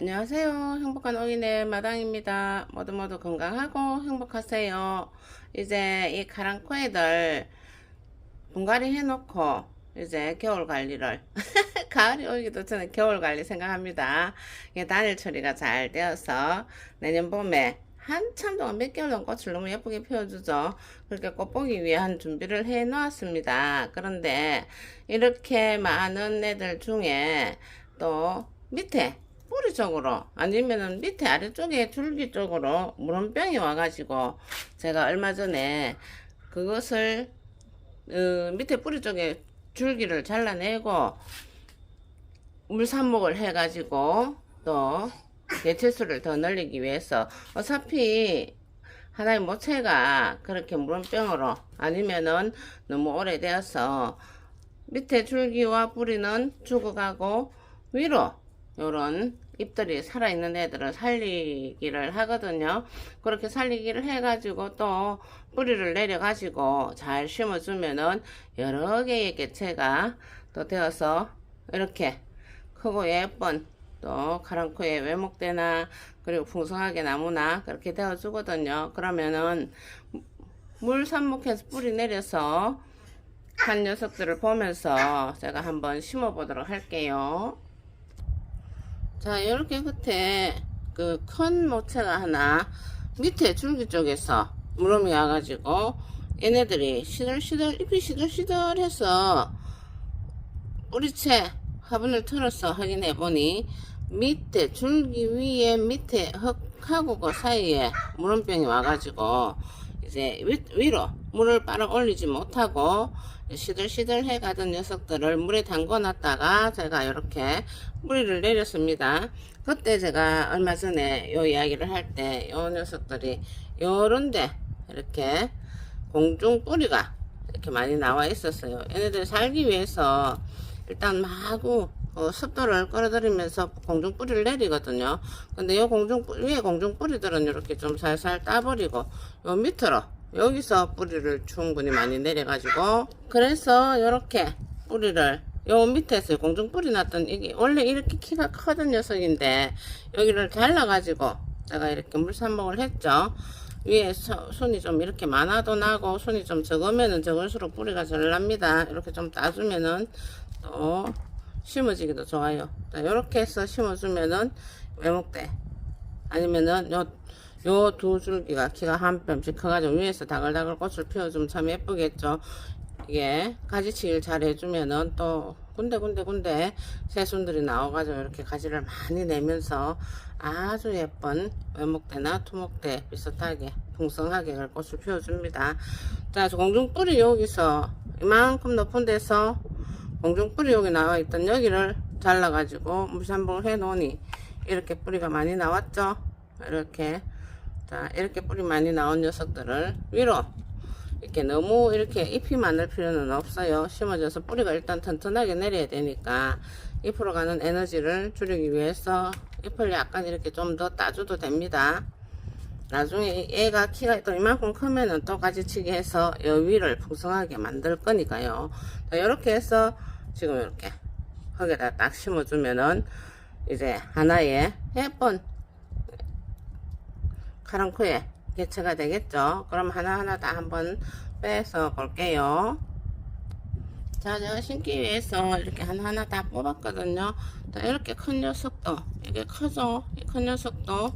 안녕하세요. 행복한 어린의 마당입니다. 모두 모두 건강하고 행복하세요. 이제 이 카랑코애들 분갈이 해놓고 이제 겨울 관리를 가을이 오기도 전에 겨울 관리 생각합니다. 이게 단일 처리가 잘 되어서 내년 봄에 한참 동안 몇 개월 동안 꽃을 너무 예쁘게 피워주죠. 그렇게 꽃 보기 위한 준비를 해 놓았습니다. 그런데 이렇게 많은 애들 중에 또 밑에 뿌리 쪽으로 아니면은 밑에 아래쪽에 줄기 쪽으로 물원병이 와가지고 제가 얼마 전에 그것을 어, 밑에 뿌리 쪽에 줄기를 잘라내고 물삽목을 해가지고 또 개체수를 더 늘리기 위해서 어차피 하나의 모체가 그렇게 물원병으로 아니면은 너무 오래되어서 밑에 줄기와 뿌리는 죽어가고 위로 요런 잎들이 살아있는 애들을 살리기를 하거든요. 그렇게 살리기를 해가지고 또 뿌리를 내려가지고 잘 심어주면은 여러 개의 개체가 또 되어서 이렇게 크고 예쁜 또 카랑코의 외목대나 그리고 풍성하게 나무나 그렇게 되어 주거든요. 그러면은 물 삽목해서 뿌리 내려서 한 녀석들을 보면서 제가 한번 심어 보도록 할게요. 자, 이렇게 끝에 그 큰 모체가 하나 밑에 줄기 쪽에서 무름이 와가지고 얘네들이 시들시들 잎이 시들시들 해서 뿌리채 화분을 틀어서 확인해 보니 밑에 줄기 위에 밑에 흙하고 그 사이에 물음병이 와가지고 이제 위, 위로 물을 빨아 올리지 못하고 시들시들 해 가던 녀석들을 물에 담궈 놨다가 제가 이렇게 뿌리를 내렸습니다. 그때 제가 얼마 전에 요 이야기를 할 때 요 녀석들이 요런데 이렇게 공중 뿌리가 이렇게 많이 나와 있었어요. 얘네들 살기 위해서 일단 마구 어, 습도를 끌어들이면서 공중 뿌리를 내리거든요. 근데 요 공중 뿌- 위에 공중 뿌리들은 이렇게 좀 살살 따버리고 요 밑으로 여기서 뿌리를 충분히 많이 내려가지고 그래서 이렇게 뿌리를 요 밑에서 공중 뿌리 났던 이게 원래 이렇게 키가 커던 녀석인데 여기를 잘라가지고 제가 이렇게 물삽목을 했죠. 위에 서- 손이 좀 이렇게 많아도 나고 손이 좀 적으면은 적을수록 뿌리가 잘 납니다. 이렇게 좀 따주면은 또 심어지기도 좋아요. 이렇게 해서 심어주면은 외목대 아니면은 요 요 두 줄기가 키가 한 뼘씩 커가지고 위에서 다글다글 꽃을 피워주면 참 예쁘겠죠. 이게 가지치기를 잘 해주면은 또 군데군데군데 새순들이 나와가지고 이렇게 가지를 많이 내면서 아주 예쁜 외목대나 토목대 비슷하게 풍성하게 꽃을 피워줍니다. 자, 저 공중뿌리 여기서 이만큼 높은 데서 공중뿌리 여기 나와 있던 여기를 잘라가지고 물산봉을 해 놓으니 이렇게 뿌리가 많이 나왔죠. 이렇게 자 이렇게 뿌리 많이 나온 녀석들을 위로 이렇게 너무 이렇게 잎이 많을 필요는 없어요. 심어져서 뿌리가 일단 튼튼하게 내려야 되니까 잎으로 가는 에너지를 줄이기 위해서 잎을 약간 이렇게 좀 더 따줘도 됩니다. 나중에 얘가 키가 또 이만큼 크면은 또 가지치기 해서 여 위를 풍성하게 만들 거니까요. 자, 이렇게 해서 지금 이렇게 흙에다 딱 심어주면은 이제 하나의 예쁜 카랑코에 개체가 되겠죠. 그럼 하나하나 다 한번 빼서 볼게요. 자, 제가 심기 위해서 이렇게 하나하나 다 뽑았거든요. 자, 이렇게 큰 녀석도, 이게 크죠? 이 큰 녀석도,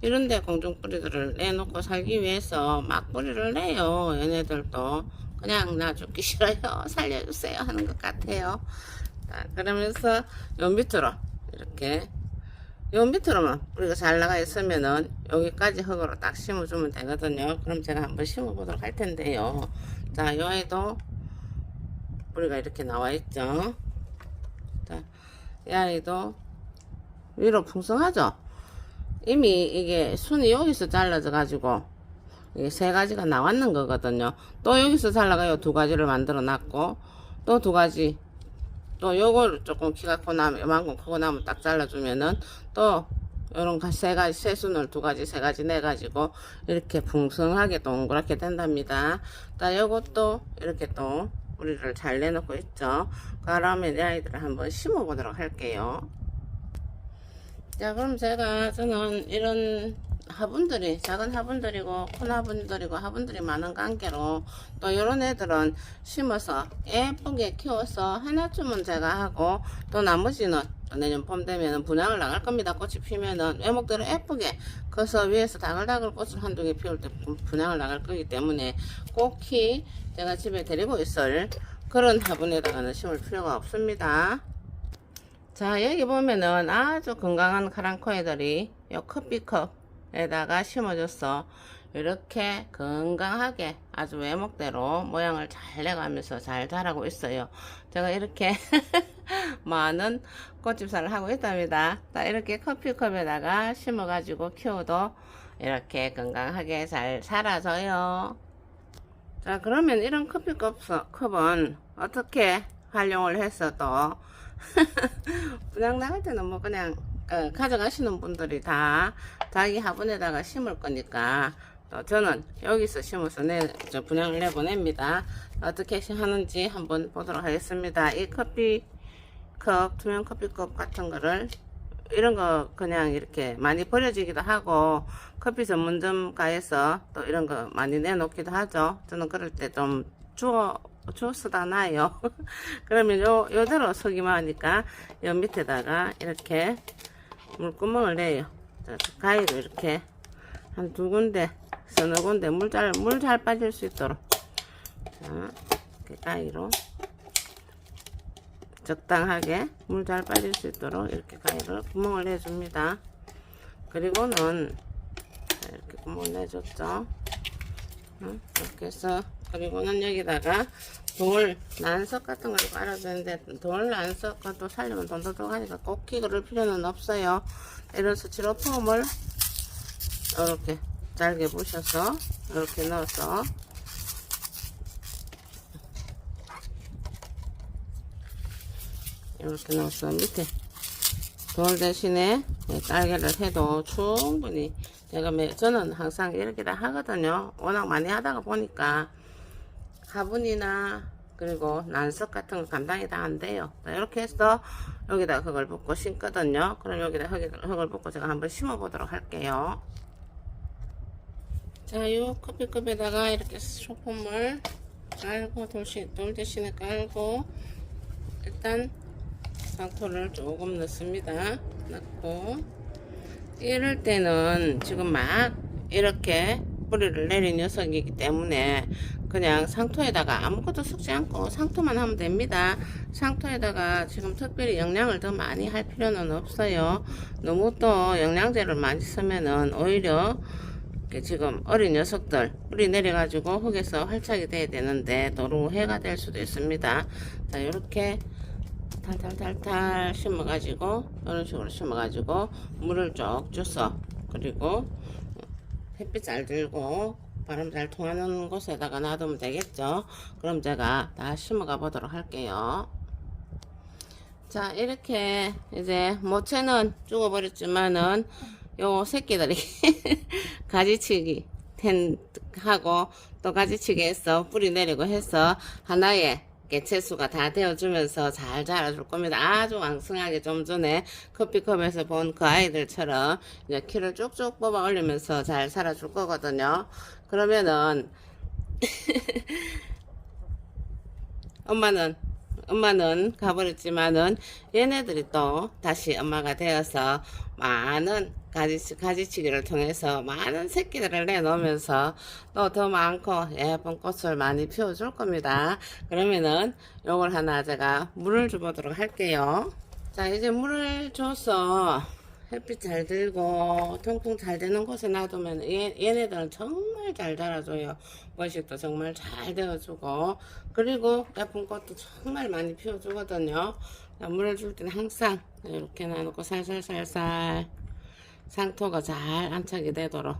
이런데 공중뿌리들을 내놓고 살기 위해서 막 뿌리를 내요. 얘네들도. 그냥 나 죽기 싫어요. 살려주세요. 하는 것 같아요. 자, 그러면서 요 밑으로, 이렇게, 요 밑으로만 뿌리가 잘 나가 있으면은 여기까지 흙으로 딱 심어주면 되거든요. 그럼 제가 한번 심어 보도록 할 텐데요. 자, 요 아이도 뿌리가 이렇게 나와 있죠. 자, 이 아이도 위로 풍성하죠? 이미 이게 순이 여기서 잘라져 가지고 이게 세 가지가 나왔는 거거든요. 또 여기서 잘라가요 두 가지를 만들어 놨고 또 두 가지 또 요거를 조금 키가 크고 나면 이만큼 크고 나면 딱 잘라주면은 또 요런 가- 세 가지 세 순을 두 가지 세 가지 내 가지고 이렇게 풍성하게 동그랗게 된답니다. 자 요것도 이렇게 또 뿌리를 잘 내놓고 있죠. 그러면 이 아이들을 한번 심어 보도록 할게요. 자, 그럼 제가 저는 이런 화분들이 작은 화분들이고 큰 화분들이고 화분들이 많은 관계로 또 이런 애들은 심어서 예쁘게 키워서 하나쯤은 제가 하고 또 나머지는 또 내년 봄 되면은 분양을 나갈 겁니다. 꽃이 피면은 외목대로 예쁘게 커서 위에서 다글다글 꽃을 한두 개 피울 때 분- 분양을 나갈 거기 때문에 꼭히 제가 집에 데리고 있을 그런 화분에다가는 심을 필요가 없습니다. 자 여기 보면은 아주 건강한 카랑코애들이 요 커피컵에다가 심어줘서 이렇게 건강하게 아주 외목대로 모양을 잘 내가면서 잘 자라고 있어요. 제가 이렇게 많은 꽃집사를 하고 있답니다. 자 이렇게 커피컵에다가 심어 가지고 키워도 이렇게 건강하게 잘 살아져요. 자 그러면 이런 커피컵 컵은 어떻게 활용을 또 분양 나갈 때는 뭐 그냥 어, 가져가시는 분들이 다 자기 화분에다가 심을 거니까 또 저는 여기서 심어서 내, 저 분양을 내보냅니다. 어떻게 하는지 한번 보도록 하겠습니다. 이 커피컵, 투명 커피컵 같은 거를 이런 거 그냥 이렇게 많이 버려지기도 하고 커피 전문점 가에서 또 이런 거 많이 내놓기도 하죠. 저는 그럴 때 좀 주워 주워 쓰다 놔요. 그러면 요 요대로 서기만 하니까 요 밑에다가 이렇게 물구멍을 내요. 자, 가위로 이렇게 한 두 군데 서너 군데 물 잘 물 잘 빠질 수 있도록 자, 이렇게 가위로 적당하게 물 잘 빠질 수 있도록 이렇게 가위로 구멍을 내줍니다. 그리고는 자, 이렇게 구멍을 내줬죠. 응? 이렇게 해서 그리고는 여기다가 돌 난석 같은 걸 깔아주는데 돌 난석과 또 살려면 돈도 들어가니까 꼭 키그럴 필요는 없어요. 이런 스티로폼을 이렇게 잘게 부셔서 이렇게 넣어서 이렇게 넣어서 밑에 돌 대신에 딸기를 해도 충분히 제가 매, 저는 항상 이렇게 다 하거든요. 워낙 많이 하다가 보니까 화분이나 그리고 난석 같은 거 감당이 다 안 돼요. 자, 이렇게 해서 여기다 흙을 붓고 심거든요. 그럼 여기다 흙, 흙을 붓고 제가 한번 심어 보도록 할게요. 자, 요 커피컵에다가 이렇게 소품을 깔고 돌시, 돌 대신에 깔고 일단 상토를 조금 넣습니다. 넣고 이럴 때는 지금 막 이렇게 뿌리를 내린 녀석이기 때문에 그냥 상토에다가 아무것도 섞지 않고 상토만 하면 됩니다. 상토에다가 지금 특별히 영양을 더 많이 할 필요는 없어요. 너무 또 영양제를 많이 쓰면은 오히려 지금 어린 녀석들 뿌리 내려가지고 흙에서 활착이 돼야 되는데 노루 해가 될 수도 있습니다. 자 이렇게 탈탈탈탈 심어가지고 이런 식으로 심어가지고 물을 쭉 줘서 그리고 햇빛 잘 들고 바람 잘 통하는 곳에다가 놔두면 되겠죠. 그럼 제가 다 심어가 보도록 할게요. 자 이렇게 이제 모체는 죽어버렸지만은 요 새끼들이 가지치기 텐 하고 또 가지치기 해서 뿌리 내리고 해서 하나의 개체수가 다 되어주면서 잘 자라줄 겁니다. 아주 왕성하게 좀 전에 커피컵에서 본 그 아이들처럼 이제 키를 쭉쭉 뽑아 올리면서 잘 살아줄 거거든요. 그러면은 엄마는 엄마는 가버렸지만은 얘네들이 또 다시 엄마가 되어서 많은 가지, 가지치기를 통해서 많은 새끼들을 내놓으면서 또 더 많고 예쁜 꽃을 많이 피워줄 겁니다. 그러면은 요걸 하나 제가 물을 줘보도록 할게요. 자, 이제 물을 줘서 햇빛 잘 들고 통풍 잘 되는 곳에 놔두면 얘, 얘네들은 정말 잘 자라줘요. 번식도 정말 잘 되어주고 그리고 예쁜 꽃도 정말 많이 피워주거든요. 자, 물을 줄 때는 항상 이렇게 놔놓고 살살살살 상토가 잘 안착이 되도록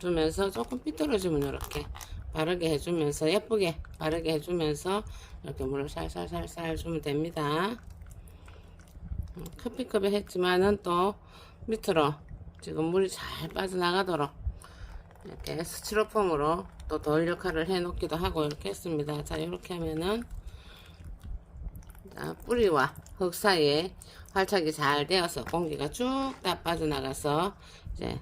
주면서 조금 삐뚤어지면 이렇게 바르게 해주면서 예쁘게 바르게 해주면서 이렇게 물을 살살살살 주면 됩니다. 음, 커피컵에 했지만은 또 밑으로 지금 물이 잘 빠져나가도록 이렇게 스티로폼으로 또 돌 역할을 해 놓기도 하고 이렇게 했습니다. 자 이렇게 하면은 자, 뿌리와 흙 사이에 활착이 잘 되어서 공기가 쭉 다 빠져나가서 이제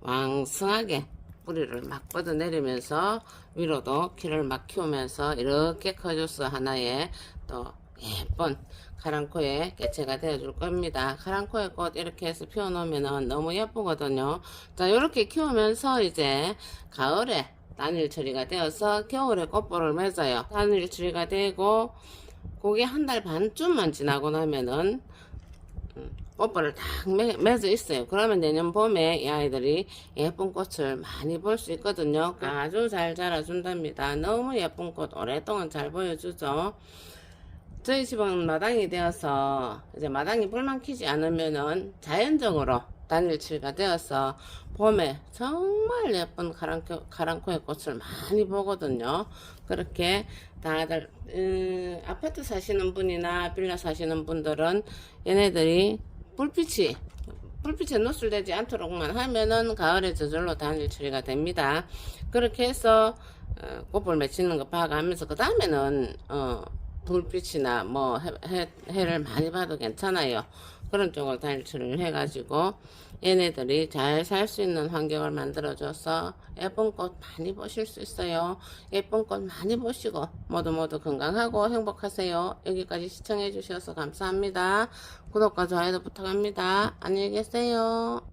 왕성하게 뿌리를 막 뻗어내리면서 위로도 키를 막 키우면서 이렇게 커져서 하나의 또 예쁜 카랑코의 개체가 되어줄 겁니다. 카랑코의 꽃 이렇게 해서 피워놓으면 너무 예쁘거든요. 자, 이렇게 키우면서 이제 가을에 단일 처리가 되어서 겨울에 꽃볼을 맺어요. 단일 처리가 되고 그게 한달 반쯤만 지나고 나면은 음, 꽃볼을 딱 맺- 맺어 있어요. 그러면 내년 봄에 이 아이들이 예쁜 꽃을 많이 볼 수 있거든요. 아주 잘 자라준답니다. 너무 예쁜 꽃 오랫동안 잘 보여주죠. 저희 집은 마당이 되어서 이제 마당이 불만 키지 않으면은 자연적으로 단일치가 되어서 봄에 정말 예쁜 카랑코, 카랑코의 꽃을 많이 보거든요. 그렇게 다들 음, 아파트 사시는 분이나 빌라 사시는 분들은 얘네들이 불빛이 불빛에 노출되지 않도록만 하면은 가을에 저절로 단일 처리가 됩니다. 그렇게 해서 어, 꽃볼 맺히는 거 봐가면서 그 다음에는 어, 불빛이나 뭐 해, 해, 해 를 많이 봐도 괜찮아요. 그런 쪽을 처리를 해가지고 얘네들이 잘 살 수 있는 환경을 만들어줘서 예쁜 꽃 많이 보실 수 있어요. 예쁜 꽃 많이 보시고 모두 모두 건강하고 행복하세요. 여기까지 시청해 주셔서 감사합니다. 구독과 좋아요도 부탁합니다. 안녕히 계세요.